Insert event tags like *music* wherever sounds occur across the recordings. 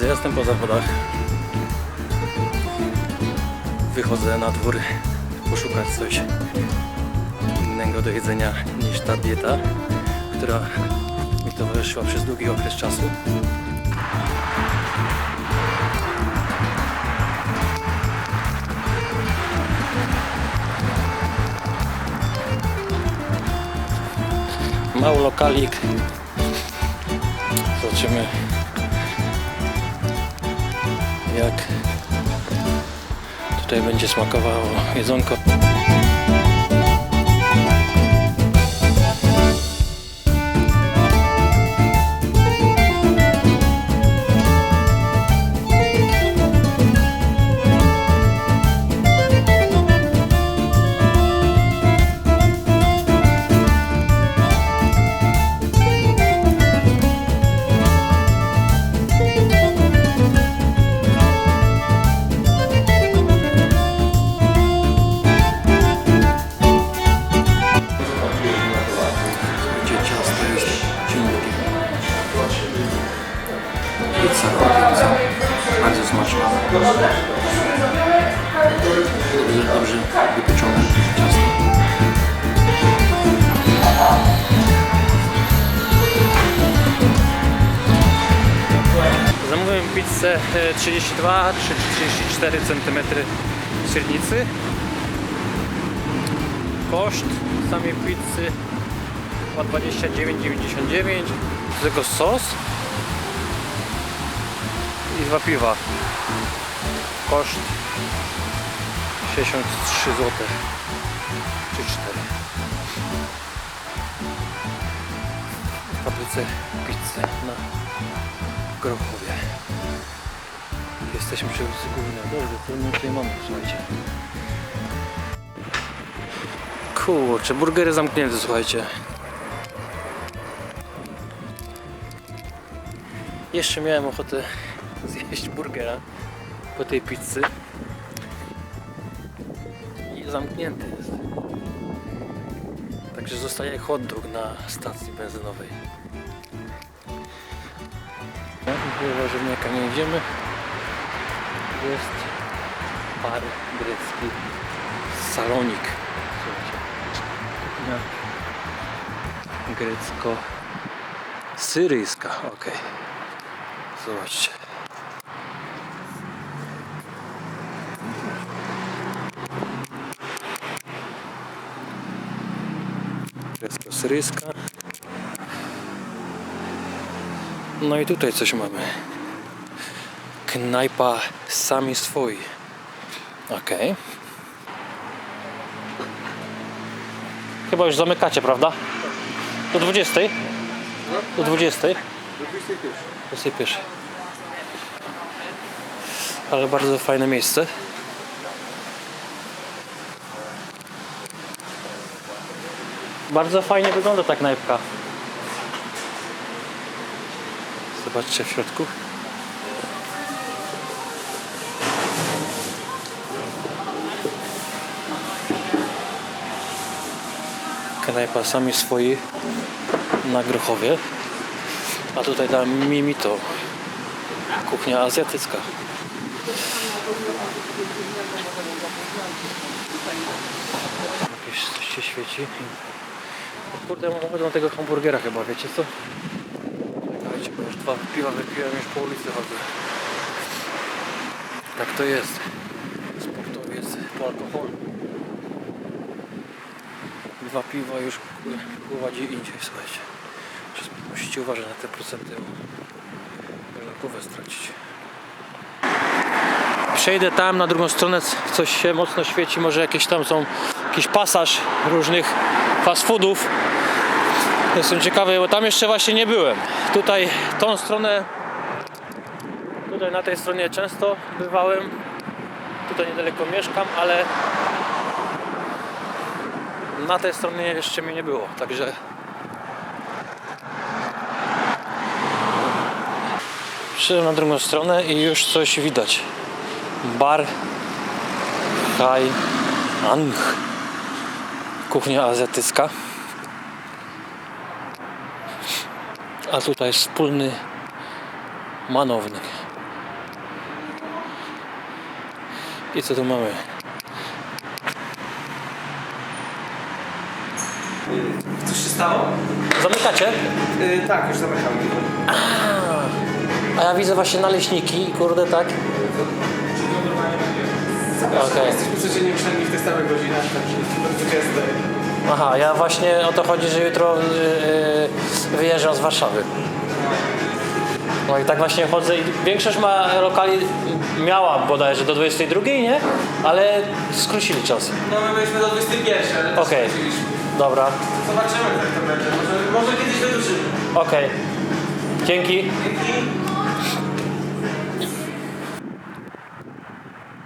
Jestem po zawodach. Wychodzę na dwór poszukać coś innego do jedzenia niż ta dieta, która mi towarzyszyła przez długi okres czasu. Mały lokalik. Zobaczymy jak tutaj będzie smakowało jedzonko. Pizzę e, 32 czy 34 cm średnicy. Koszt samej pizzy ma 29,99 do tego sos i dwa piwa. Koszt 63 zł czy 4 w fabryce pizzy na Grochowie jesteśmy przy ulicy Głównej dobrze, my tutaj mamy, słuchajcie Kurczę, burgery zamknięte, słuchajcie. Jeszcze miałem ochotę *laughs* zjeść burgera po tej pizzy. I zamknięty jest. Także zostaje hot dog na stacji benzynowej. No, do warzywniaka nie idziemy. Jest bar grecki salonik. Słuchajcie kuchnia grecko-syryjska. Ok. Zobaczcie. Grecko-syryjska. No i tutaj coś mamy. Knajpa sami swoi. Okej. Chyba już zamykacie, prawda? Do 20? Do 20? Do 21. Ale bardzo fajne miejsce. Bardzo fajnie wygląda ta knajpka. Zobaczcie w środku. Knajpa sami swoi na Grochowie. A tutaj ta Mimito. Kuchnia azjatycka. Jakieś coś się świeci. Kurde, mam ochotę na tego hamburgera chyba, wiecie co? Czekajcie, bo już dwa piwa wypiłem, już po ulicy chodzę. Tak to jest. Sportowiec po alkoholu dwa piwa już gdzie indziej, słuchajcie. Musicie uważać na te procenty, można głowę stracić. Przejdę tam na drugą stronę, coś się mocno świeci, może jakieś tam są jakiś pasaż różnych fast foodów. Jestem ciekawy, bo tam jeszcze właśnie nie byłem. Tutaj tą stronę, tutaj na tej stronie często bywałem. Tutaj niedaleko mieszkam, ale na tej stronie jeszcze mi nie było, także Przyszedłem na drugą stronę i już coś widać. Bar Hai Ang. Kuchnia azjatycka. A tutaj wspólny manownik. I co tu mamy? Coś się stało? Zamykacie? Yy, tak, już zamykamy. A ja widzę właśnie naleśniki, kurde, tak? Okej. Jesteśmy codziennie przynajmniej w tych samych godzinach, także do 20. Aha, ja właśnie o to chodzi, że jutro yy, wyjeżdżam z Warszawy. No i tak właśnie chodzę i większość ma lokali, miała bodajże do 22, nie? Ale skrócili czas. No my byliśmy do 21, ale też Okej. Dobra, Zobaczymy jak to będzie. Może, może kiedyś wydłużymy. okej. Dzięki. Dzięki.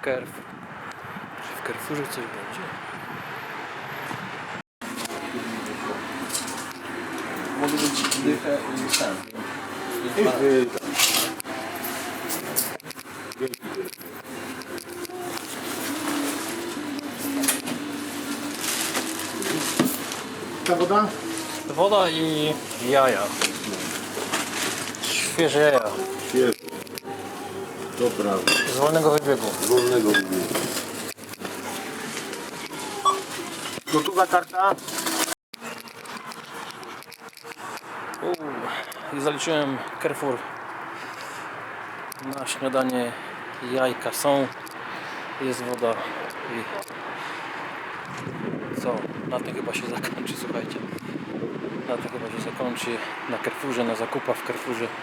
Carrefour. Czy w Carrefourze coś będzie? Mogę być dychę i sam. Ta woda? Woda i jaja. Świeże jaja. Świeżo. To prawda. Z wolnego wybiegu. Z wolnego mówię. Gotowa karta? Uuu, I zaliczyłem Carrefour. Na śniadanie jajka są. Jest woda i co? Na tym chyba się zakończy, słuchajcie. Na tym chyba się zakończy na Carrefourze, na zakupach w Carrefourze. *laughs*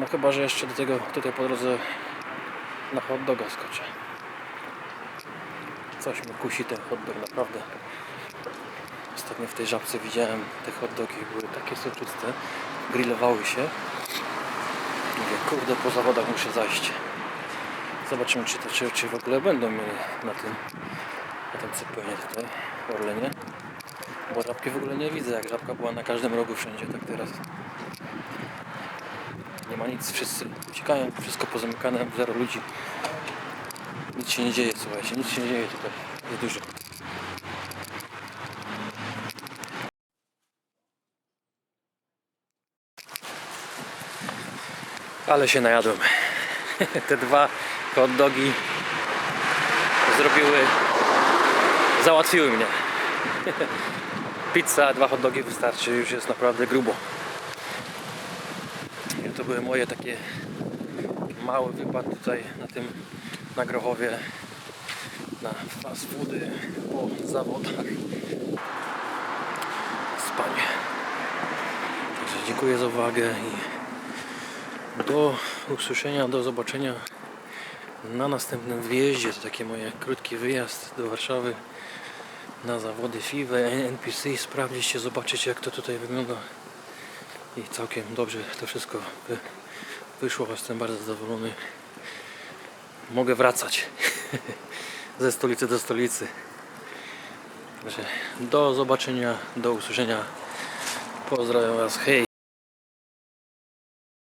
No chyba, że jeszcze do tego tutaj po drodze na hot doga skoczę. Coś mnie kusi ten hot dog, naprawdę. Ostatnio w tej żabce widziałem te hot dogi, były takie soczyste, grillowały się. Mówię, kurde, po zawodach muszę zajść. Zobaczymy, czy, to, czy, czy w ogóle będą mieli na tym, tym cypionie tutaj, w Orlenie. Bo żabki w ogóle nie widzę, jak żabka była na każdym rogu wszędzie, tak teraz. Nie ma nic, wszyscy uciekają, wszystko pozamykane, zero ludzi. Nic się nie dzieje, słuchajcie, nic się nie dzieje tutaj, za dużo. Ale się najadłem. *laughs* Te dwa hot dogi zrobiły, załatwiły mnie. *laughs* Pizza, dwa hot dogi wystarczy, już jest naprawdę grubo. I to były moje takie mały wypad tutaj na tym na Grochowie na fast foody po zawodach. Spanie. Także dziękuję za uwagę i do usłyszenia, do zobaczenia na następnym wyjeździe. To taki mój krótki wyjazd do Warszawy na zawody FIWE, NPC. Sprawdzić zobaczyć jak to tutaj wygląda. I całkiem dobrze to wszystko wy, wyszło. Jestem bardzo zadowolony. Mogę wracać *laughs* ze stolicy do stolicy. Także do zobaczenia, do usłyszenia. Pozdrawiam Was, hej!